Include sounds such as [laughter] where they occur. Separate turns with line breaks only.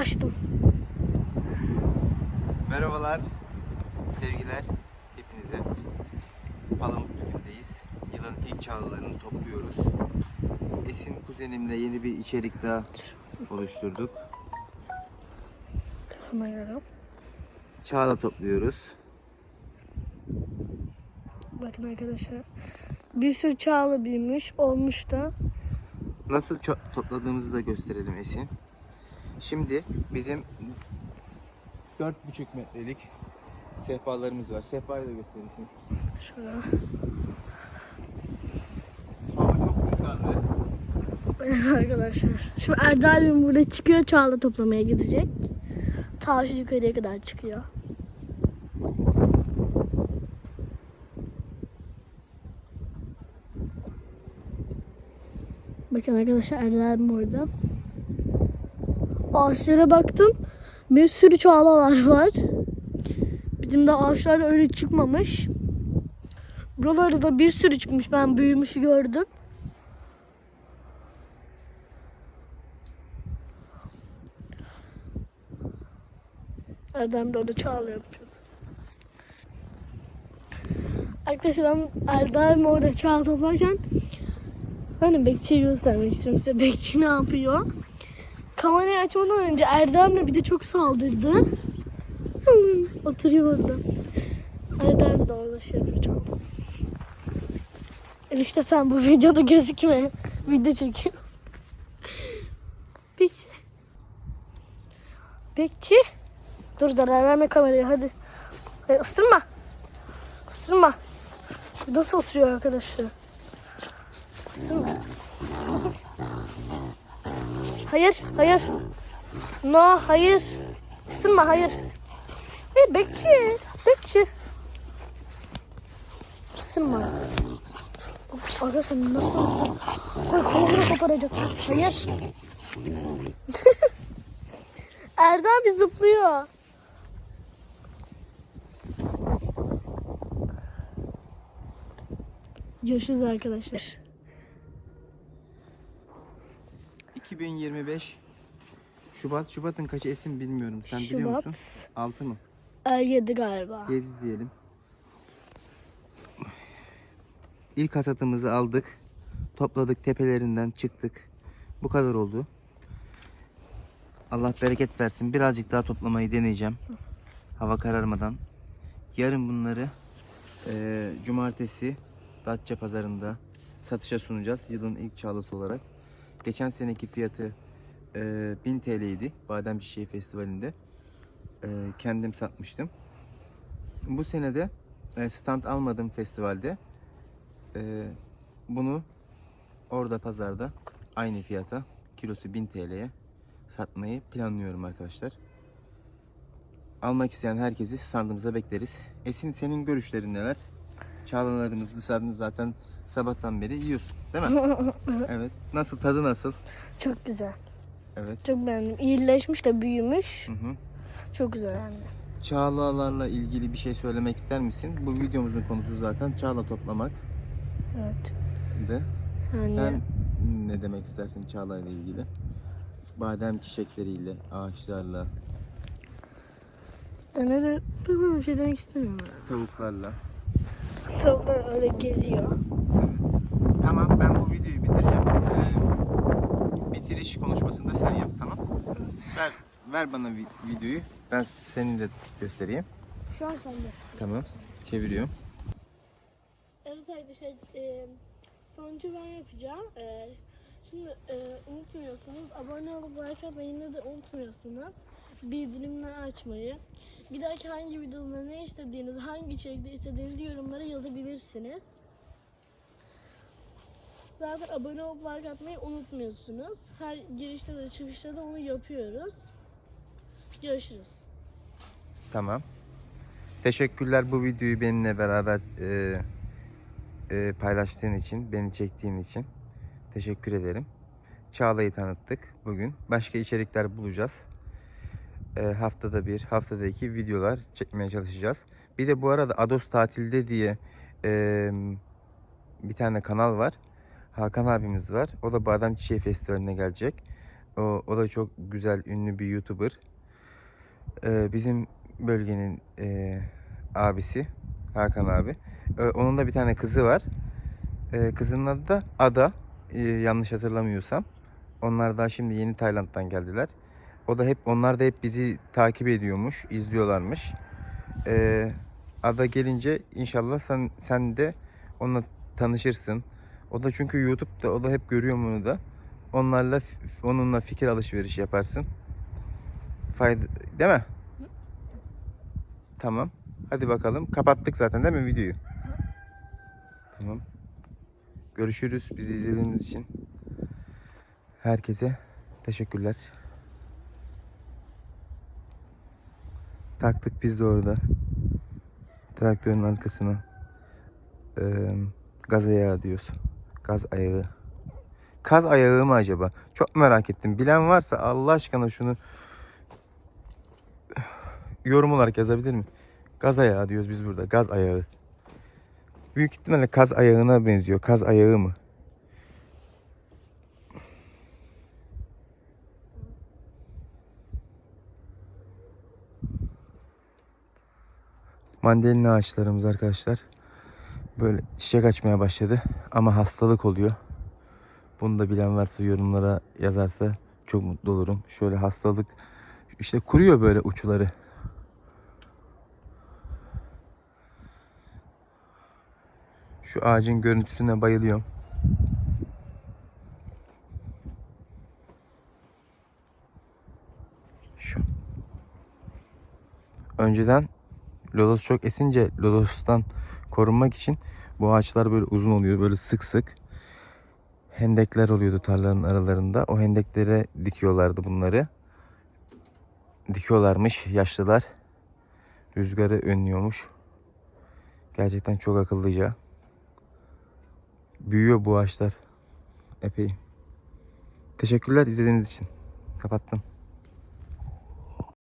açtım.
Merhabalar, sevgiler hepinize. Palamutbükü'ndeyiz. Yılın ilk çağlalarını topluyoruz. Esin kuzenimle yeni bir içerik daha oluşturduk.
Kameram.
Çağla topluyoruz.
Bakın arkadaşlar. Bir sürü çağla büyümüş. Olmuş da.
Nasıl topladığımızı da gösterelim Esin. Şimdi bizim 4,5 metrelik sehpalarımız var. Sehpayı da gösterirsin.
Şöyle.
Hava çok rüzgarlı.
Evet arkadaşlar. Şimdi Erdal abim burada çıkıyor. Çağla toplamaya gidecek. Ta şu yukarıya kadar çıkıyor. Bakın arkadaşlar Erdal abim orada. Ağaçlara baktım. Bir sürü çağlalar var. Bizim de ağaçlar öyle çıkmamış. Buralarda da bir sürü çıkmış. Ben büyümüşü gördüm. Erdem de orada çağla yapıyor. Arkadaşlar ben Erdem orada çağla toplarken hani bekçiyi göstermek istiyorum size. Bekçi ne yapıyor? Kamerayı açmadan önce Erdem'le bir de çok saldırdı. [laughs] Oturuyor orada. Erdem de orada şey çağla. Enişte sen bu videoda gözükme. Video çekiyoruz. [laughs] Bekçi. Bekçi. Dur zarar verme kameraya hadi. Hayır, ısırma. Isırma. Nasıl ısırıyor arkadaşlar? Isırma. Hayır, hayır. No, hayır. Isırma, hayır. Hey, bekçi, bekçi. Isırma. Of, Arkadaşlar nasıl ısır? Ay kolunu koparacak. Hayır. [laughs] Erdem bir zıplıyor. Görüşürüz arkadaşlar.
2025 Şubat. Şubat'ın kaçı Esin bilmiyorum. Sen biliyor musun?
Şubat
6 mı?
e, 7 galiba.
7 diyelim. İlk hasatımızı aldık. Topladık tepelerinden çıktık. Bu kadar oldu. Allah bereket versin. Birazcık daha toplamayı deneyeceğim. Hava kararmadan. Yarın bunları eee, cumartesi Datça pazarında satışa sunacağız. Yılın ilk çağlası olarak. Geçen seneki fiyatı eee 1000 TL idi. Badem Çiçeği Festivali'nde. Eee, kendim satmıştım. Bu sene de e, stand almadım festivalde. E, bunu orada pazarda aynı fiyata kilosu 1000 TL'ye satmayı planlıyorum arkadaşlar. Almak isteyen herkesi standımıza bekleriz. Esin senin görüşlerin neler? Çağlalarımız dışarıda zaten sabahtan beri yiyorsun değil mi? [laughs] evet. Nasıl tadı nasıl?
Çok güzel.
Evet.
Çok beğendim. İyileşmiş de büyümüş.
Hı hı.
Çok güzel yani.
Çağlalarla ilgili bir şey söylemek ister misin? Bu videomuzun konusu zaten çağla toplamak.
Evet.
De.
Yani
Sen ne demek istersin Çağla ile ilgili? Badem çiçekleriyle, ağaçlarla,
ben öyle bir şey demek istemiyorum.
tavuklarla.
Tavuklar öyle geziyor.
Tamam ben bu videoyu bitireceğim. Ee, bitiriş konuşmasını da sen yap tamam? Ver, ver bana vi- videoyu. Ben senin de göstereyim.
Şu an sende.
Tamam. Çeviriyorum.
Evet arkadaşlar e, sonucu ben yapacağım. E, şimdi e, unutmuyorsunuz abone olup like atmayı de unutmuyorsunuz. Bildirimleri açmayı. Bir dahaki hangi videoda ne istediğiniz, hangi içerikte istediğiniz yorumlara yazabilirsiniz. Zaten abone olup like atmayı unutmuyorsunuz. Her girişte de çıkışta da onu yapıyoruz. Görüşürüz.
Tamam. Teşekkürler bu videoyu benimle beraber e, e, paylaştığın için, beni çektiğin için. Teşekkür ederim. Çağla'yı tanıttık bugün. Başka içerikler bulacağız. E, haftada bir, haftada iki videolar çekmeye çalışacağız. Bir de bu arada Ados Tatilde diye e, bir tane kanal var. Hakan abimiz var. O da Badem Çiçeği Festivali'ne gelecek. O, o da çok güzel, ünlü bir YouTuber. Ee, bizim bölgenin e, abisi, Hakan abi. Ee, onun da bir tane kızı var. Ee, kızının adı da Ada. Ee, yanlış hatırlamıyorsam. Onlar da şimdi yeni Tayland'dan geldiler. O da hep onlar da hep bizi takip ediyormuş, izliyorlarmış. Ee, Ada gelince inşallah sen sen de onunla tanışırsın. O da çünkü YouTube'da o da hep görüyor bunu da. Onlarla onunla fikir alışverişi yaparsın. Fayda değil mi? Tamam. Hadi bakalım. Kapattık zaten değil mi videoyu? Tamam. Görüşürüz bizi izlediğiniz için. Herkese teşekkürler. Taktık biz de orada. Traktörün arkasına. Ee, gaz ayağı diyoruz. Gaz ayağı. Kaz ayağı mı acaba? Çok merak ettim. Bilen varsa Allah aşkına şunu yorum olarak yazabilir mi? Gaz ayağı diyoruz biz burada. Gaz ayağı. Büyük ihtimalle kaz ayağına benziyor. Kaz ayağı mı? Mandalina ağaçlarımız arkadaşlar. Böyle çiçek açmaya başladı. Ama hastalık oluyor. Bunu da bilen varsa yorumlara yazarsa çok mutlu olurum. Şöyle hastalık işte kuruyor böyle uçları. Şu ağacın görüntüsüne bayılıyorum. Şu. Önceden lodos çok esince lodostan korunmak için bu ağaçlar böyle uzun oluyor. Böyle sık sık hendekler oluyordu tarlanın aralarında. O hendeklere dikiyorlardı bunları. Dikiyorlarmış yaşlılar. Rüzgarı önlüyormuş. Gerçekten çok akıllıca. Büyüyor bu ağaçlar. Epey. Teşekkürler izlediğiniz için. Kapattım.